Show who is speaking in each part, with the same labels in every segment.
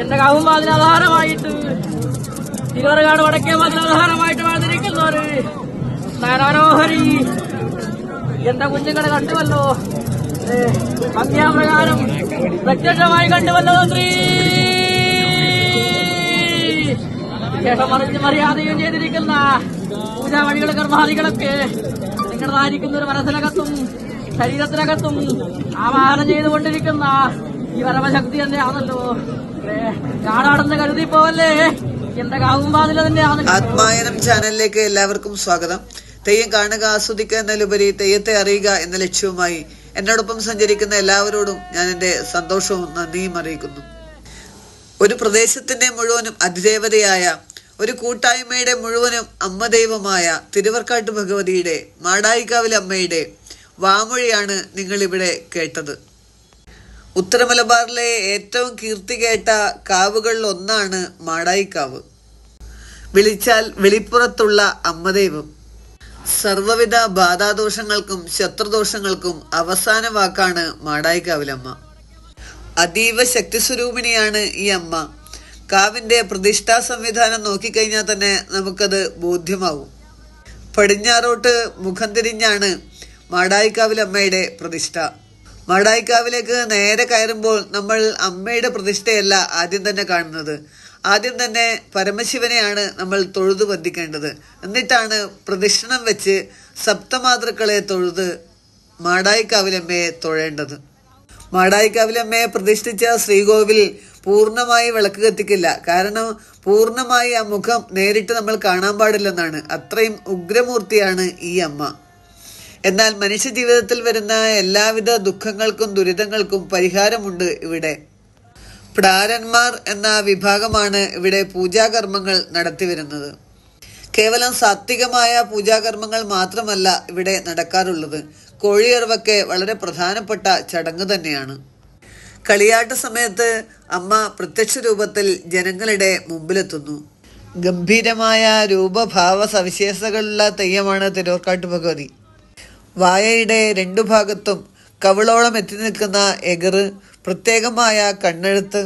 Speaker 1: എന്റെ കാവും അതിന് ആധാരമായിട്ട്. തിരുവറകാട് വടക്കേ മതിന് ആധാരമായിട്ട് വാഴ്ന്നിരിക്കുന്നവര് നയനോഹരി എന്റെ കുഞ്ഞുങ്ങളെ കണ്ടുവല്ലോ. അധ്യാപ്രകാരം പ്രത്യക്ഷമായി കണ്ടുവല്ലോ ശ്രീ ശേഷം മറിഞ്ഞ് മര്യാദയും ചെയ്തിരിക്കുന്ന പൂജാവഴികൾ കർമാദികളൊക്കെ നിങ്ങളതായിരിക്കുന്ന ഒരു മനസ്സിനകത്തും ശരീരത്തിനകത്തും ആവാഹനം ചെയ്തുകൊണ്ടിരിക്കുന്ന ഈ പരമശക്തി തന്നെയാണല്ലോ. എന്റെ
Speaker 2: ആത്മായനം ചാനലിലേക്ക് എല്ലാവർക്കും സ്വാഗതം. തെയ്യം കാണുക ആസ്വദിക്കുക എന്നതിലുപരി തെയ്യത്തെ അറിയുക എന്ന ലക്ഷ്യവുമായി എന്നോടൊപ്പം സഞ്ചരിക്കുന്ന എല്ലാവരോടും ഞാൻ എന്റെ സന്തോഷവും നന്ദിയും അറിയിക്കുന്നു. ഒരു പ്രദേശത്തിന്റെ മുഴുവനും അതിദേവതയായ ഒരു കൂട്ടായ്മയുടെ മുഴുവനും അമ്മ ദൈവമായ തിരുവർക്കാട്ട് ഭഗവതിയുടെ മാടായിക്കാവിലെ അമ്മയുടെ വാമൊഴിയാണ് നിങ്ങളിവിടെ കേട്ടത്. ഉത്തരമലബാറിലെ ഏറ്റവും കീർത്തി കേട്ട കാവുകളിൽ ഒന്നാണ് മാടായിക്കാവ്. വിളിച്ചാൽ വെളിപ്പുറത്തുള്ള അമ്മദൈവം. സർവവിധ ബാധാദോഷങ്ങൾക്കും ശത്രുദോഷങ്ങൾക്കും അവസാന വാക്കാണ് മാടായിക്കാവിലമ്മ. അതീവ ശക്തിസ്വരൂപിണിയാണ് ഈ അമ്മ. കാവിന്റെ പ്രതിഷ്ഠാ സംവിധാനം നോക്കിക്കഴിഞ്ഞാൽ തന്നെ നമുക്കത് ബോധ്യമാവും. പടിഞ്ഞാറോട്ട് മുഖം തിരിഞ്ഞാണ് മാടായിക്കാവിലമ്മയുടെ പ്രതിഷ്ഠ. മാടായിക്കാവിലേക്ക് നേരെ കയറുമ്പോൾ നമ്മൾ അമ്മയുടെ പ്രതിഷ്ഠയല്ല ആദ്യം തന്നെ കാണുന്നത്. ആദ്യം തന്നെ പരമശിവനെയാണ് നമ്മൾ തൊഴുതു ബന്ധിക്കേണ്ടത് എന്നിട്ടാണ് പ്രദക്ഷിണം വെച്ച് സപ്തമാതൃക്കളെ തൊഴുത് മാടായിക്കാവിലമ്മയെ തൊഴേണ്ടത്. മാടായിക്കാവിലമ്മയെ പ്രതിഷ്ഠിച്ച ശ്രീകോവിൽ പൂർണമായി വിളക്ക് കത്തിക്കില്ല. കാരണം പൂർണമായി ആ മുഖം നേരിട്ട് നമ്മൾ കാണാൻ പാടില്ലെന്നാണ്. അത്രയും ഉഗ്രമൂർത്തിയാണ് ഈ അമ്മ. എന്നാൽ മനുഷ്യജീവിതത്തിൽ വരുന്ന എല്ലാവിധ ദുഃഖങ്ങൾക്കും ദുരിതങ്ങൾക്കും പരിഹാരമുണ്ട് ഇവിടെ. പ്രാരന്മാർ എന്ന വിഭാഗമാണ് ഇവിടെ പൂജാകർമ്മങ്ങൾ നടത്തിവരുന്നത് കേവലം സാത്വികമായ പൂജാകർമ്മങ്ങൾ മാത്രമല്ല ഇവിടെ നടക്കാറുള്ളത്. കോഴിയറവൊക്കെ വളരെ പ്രധാനപ്പെട്ട ചടങ്ങ് തന്നെയാണ്. കളിയാട്ട സമയത്ത് അമ്മ പ്രത്യക്ഷ രൂപത്തിൽ ജനങ്ങളുടെ മുമ്പിലെത്തുന്നു. ഗംഭീരമായ രൂപഭാവ സവിശേഷതകളുള്ള തെയ്യമാണ് തിരുവർക്കാട്ട് ഭഗവതി. വായയുടെ രണ്ടു ഭാഗത്തും കവിളോളം എത്തി നിൽക്കുന്ന എഗറ് പ്രത്യേകമായ കണ്ണെഴുത്ത്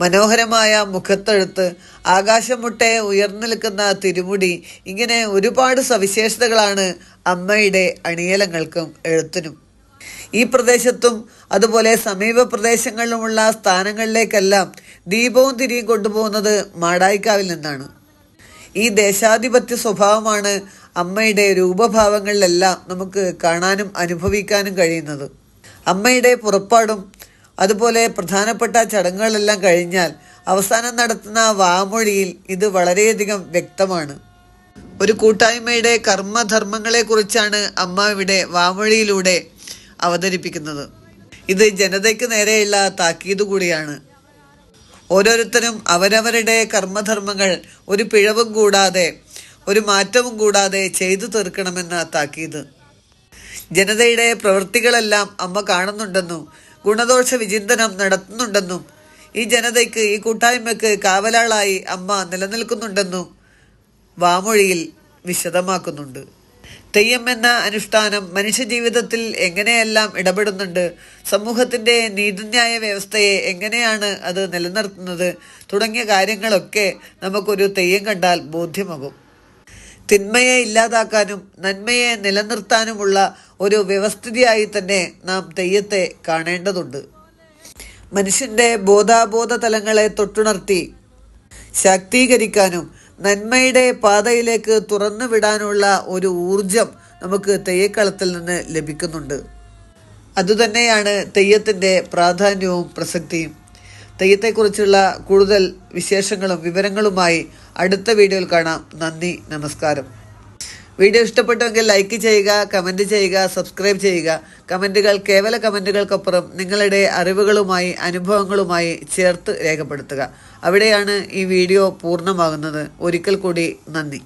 Speaker 2: മനോഹരമായ മുഖത്തെഴുത്ത് ആകാശമുട്ടെ ഉയർന്നു നിൽക്കുന്ന തിരുമുടി ഇങ്ങനെ ഒരുപാട് സവിശേഷതകളാണ് അമ്മയുടെ അണിയലങ്ങൾക്കും എഴുത്തിനും. ഈ പ്രദേശത്തും അതുപോലെ സമീപ പ്രദേശങ്ങളിലുമുള്ള സ്ഥാനങ്ങളിലേക്കെല്ലാം ദീപവും തിരിയും കൊണ്ടുപോകുന്നത് മാടായിക്കാവിൽ നിന്നാണ്. ഈ ദേശാധിപത്യ സ്വഭാവമാണ് അമ്മയുടെ രൂപഭാവങ്ങളിലെല്ലാം നമുക്ക് കാണാനും അനുഭവിക്കാനും കഴിയുന്നത്. അമ്മയുടെ പുറപ്പാടും അതുപോലെ പ്രധാനപ്പെട്ട ചടങ്ങുകളെല്ലാം കഴിഞ്ഞാൽ അവസാനം നടത്തുന്ന വാമൊഴിയിൽ ഇത് വളരെയധികം വ്യക്തമാണ്. ഒരു കൂട്ടായ്മയുടെ കർമ്മധർമ്മങ്ങളെക്കുറിച്ചാണ് അമ്മ ഇവിടെ വാമൊഴിയിലൂടെ അവതരിപ്പിക്കുന്നത്. ഇത് ജനതയ്ക്ക് നേരെയുള്ള താക്കീത് കൂടിയാണ്. ഓരോരുത്തരും അവരവരുടെ കർമ്മധർമ്മങ്ങൾ ഒരു പിഴവും കൂടാതെ ഒരു മാറ്റവും കൂടാതെ ചെയ്തു തീർക്കണമെന്ന് താക്കീത്. ജനതയുടെ പ്രവൃത്തികളെല്ലാം അമ്മ കാണുന്നുണ്ടെന്നും ഗുണദോഷ വിചിന്തനം നടത്തുന്നുണ്ടെന്നും ഈ ജനതയ്ക്ക് ഈ കൂട്ടായ്മയ്ക്ക് കാവലാളായി അമ്മ നിലനിൽക്കുന്നുണ്ടെന്നും വാമൊഴിയിൽ വിശദമാക്കുന്നുണ്ട്. തെയ്യം എന്ന അനുഷ്ഠാനം മനുഷ്യജീവിതത്തിൽ എങ്ങനെയെല്ലാം ഇടപെടുന്നുണ്ട് സമൂഹത്തിന്റെ നീതിന്യായ വ്യവസ്ഥയെ എങ്ങനെയാണ് അത് നിലനിർത്തുന്നത് തുടങ്ങിയ കാര്യങ്ങളൊക്കെ നമുക്കൊരു തെയ്യം കണ്ടാൽ ബോധ്യമാകും. തിന്മയെ ഇല്ലാതാക്കാനും നന്മയെ നിലനിർത്താനുമുള്ള ഒരു വ്യവസ്ഥിതിയായി തന്നെ നാം തെയ്യത്തെ കാണേണ്ടതുണ്ട്. മനുഷ്യന്റെ ബോധാബോധ തലങ്ങളെ തൊട്ടുണർത്തി ശാക്തീകരിക്കാനും നന്മയുടെ പാതയിലേക്ക് തുറന്നു വിടാനുള്ള ഒരു ഊർജം നമുക്ക് തെയ്യക്കളത്തിൽ നിന്ന് ലഭിക്കുന്നുണ്ട്. അതുതന്നെയാണ് തെയ്യത്തിന്റെ പ്രാധാന്യവും പ്രസക്തിയും. തെയ്യത്തെക്കുറിച്ചുള്ള കൂടുതൽ വിശേഷങ്ങളും വിവരങ്ങളുമായി അടുത്ത വീഡിയോയിൽ കാണാം. നന്ദി നമസ്കാരം. വീഡിയോ ഇഷ്ടപ്പെട്ടുവെങ്കിൽ ലൈക്ക് ചെയ്യുക കമന്റ് ചെയ്യുക സബ്സ്ക്രൈബ് ചെയ്യുക. കമന്റുകൾ കേവല കമന്റുകൾക്കപ്പുറം നിങ്ങളുടെ അറിവുകളുമായി അനുഭവങ്ങളുമായി ചേർത്ത് രേഖപ്പെടുത്തുക. അവിടെയാണ് ഈ വീഡിയോ പൂർണമാകുന്നത്. ഒരിക്കൽ കൂടി നന്ദി.